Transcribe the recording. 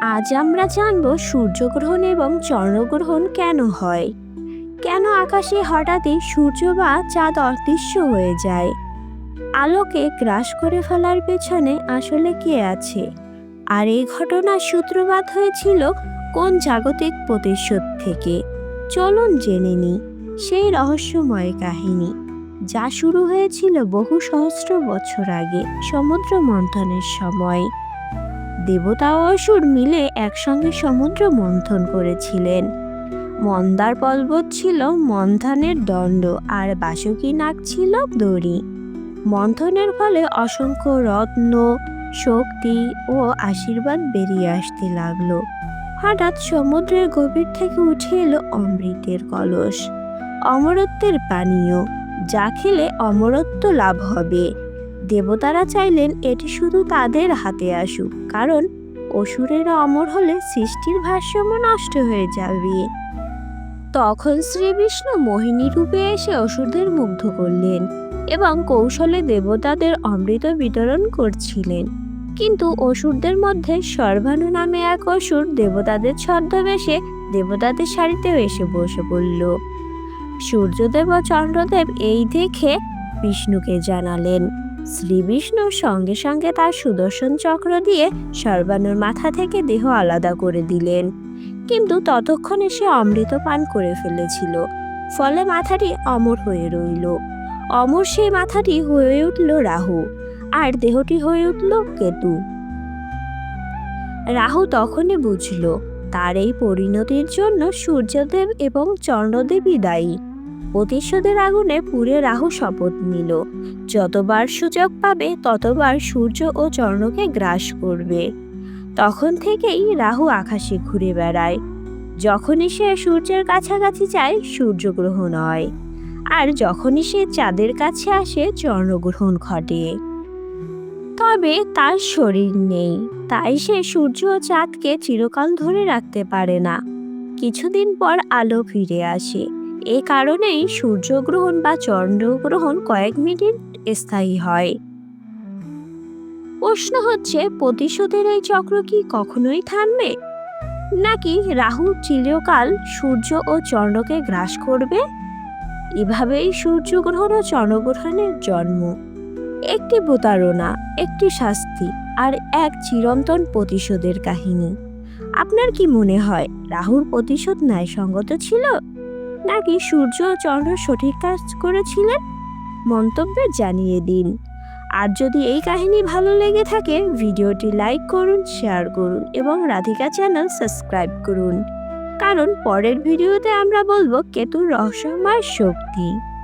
আজ আমরা জানব সূর্যগ্রহণ এবং চন্দ্রগ্রহণ কেন হয়। কেন আকাশে হঠাৎই সূর্য বা চাঁদ অদৃশ্য হয়ে যায়? আলোকে গ্রাস করে ফেলার পেছনে আসলে কে আছে? আর এই ঘটনার সূত্রপাত হয়েছিল কোন জাগতিক প্রতিশোধ থেকে? চলুন জেনে নিই সেই রহস্যময় কাহিনী, যা শুরু হয়েছিল বহু সহস্র বছর আগে সমুদ্র মন্থনের সময়। দেবতা ও অসুর মিলে একসঙ্গে সমুদ্র মন্থন করেছিলেন। মন্দার পর্বত ছিল মন্থনের দণ্ড আর বাসুকী নাগ ছিল দড়ি। মন্থনের ফলে অসংখ্য রত্ন, শক্তি ও আশীর্বাদ বেরিয়ে আসতে লাগল। হঠাৎ সমুদ্রের গভীর থেকে উঠে এলো অমৃতের কলস, অমরত্বের পানীয়, যা খেলে অমরত্ব লাভ হবে। দেবতারা চাইলেন এটি শুধু তাদের হাতে আসুক, কারণ অসুরেরা অমর হলে সৃষ্টির ভারসাম্য নষ্ট হয়ে যাবে। তখন শ্রী বিষ্ণু মোহিনী রূপে এসে অসুরদের মুগ্ধ করলেন এবং কৌশলে দেবতাদের অমৃত বিতরণ করছিলেন। কিন্তু অসুরদের মধ্যে সর্বানু নামে এক অসুর দেবতাদের ছদ্মবেশে দেবতাদের সারিতেও এসে বসে পড়ল। সূর্যদেব ও চন্দ্রদেব এই দেখে বিষ্ণুকে জানালেন শ্রী বিষ্ণু সঙ্গে সঙ্গে তার সুদর্শন চক্র দিয়ে সর্বানুর মাথা থেকে দেহ আলাদা করে দিলেন। কিন্তু ততক্ষণে সে অমৃত পান করে ফেলেছিল। ফলে মাথাটি অমর হয়ে রইল। অমর সেই মাথাটি হয়ে উঠল রাহু। আর দেহটি হয়ে উঠল কেতু। রাহু তখনই বুঝল, তার এই পরিণতির জন্য সূর্যদেব এবং চন্দ্রদেবী দায়ী। প্রতিশোধের আগুনে পুড়ে রাহু শপথ নিল। যতবার সুযোগ পাবে, ততবার সূর্য ও চন্দ্রকে গ্রাস করবে। তখন থেকেই রাহু আকাশে ঘুরে বেড়ায়। যখনই সে সূর্যের কাছাকাছি যায় সূর্যগ্রহণ হয়। আর যখনই সে চাঁদের কাছে আসে চন্দ্রগ্রহণ ঘটে। তবে তার শরীর নেই, তাই সে সূর্য ও চাঁদকে চিরকাল ধরে রাখতে পারে না। কিছুদিন পর আলো ফিরে আসে। এ কারণেই সূর্যগ্রহণ বা চন্দ্রগ্রহণ কয়েক মিনিট স্থায়ী হয়। প্রশ্ন হচ্ছে, প্রতিশোধের এই চক্র কি কখনোই থামবে? নাকি রাহু চিরকাল সূর্য ও চন্দ্রকে গ্রাস করবে? এভাবেই সূর্যগ্রহণ ও চন্দ্রগ্রহণের জন্ম। একটি প্রতারণা, একটি শাস্তি আর এক চিরন্তন প্রতিশোধের কাহিনী। আপনার কি মনে হয়, রাহুর প্রতিশোধ ন্যায়সঙ্গত ছিল? নাকি সূর্য ও চন্দ্র সঠিক কাজ করেছিলেন? মন্তব্যে জানিয়ে দিন। আর যদি এই কাহিনী ভালো লেগে থাকে, ভিডিওটি লাইক করুন, শেয়ার করুন এবং রাধিকা চ্যানেল সাবস্ক্রাইব করুন। কারণ পরের ভিডিওতে আমরা বলব কেতুর রহস্যময় শক্তি।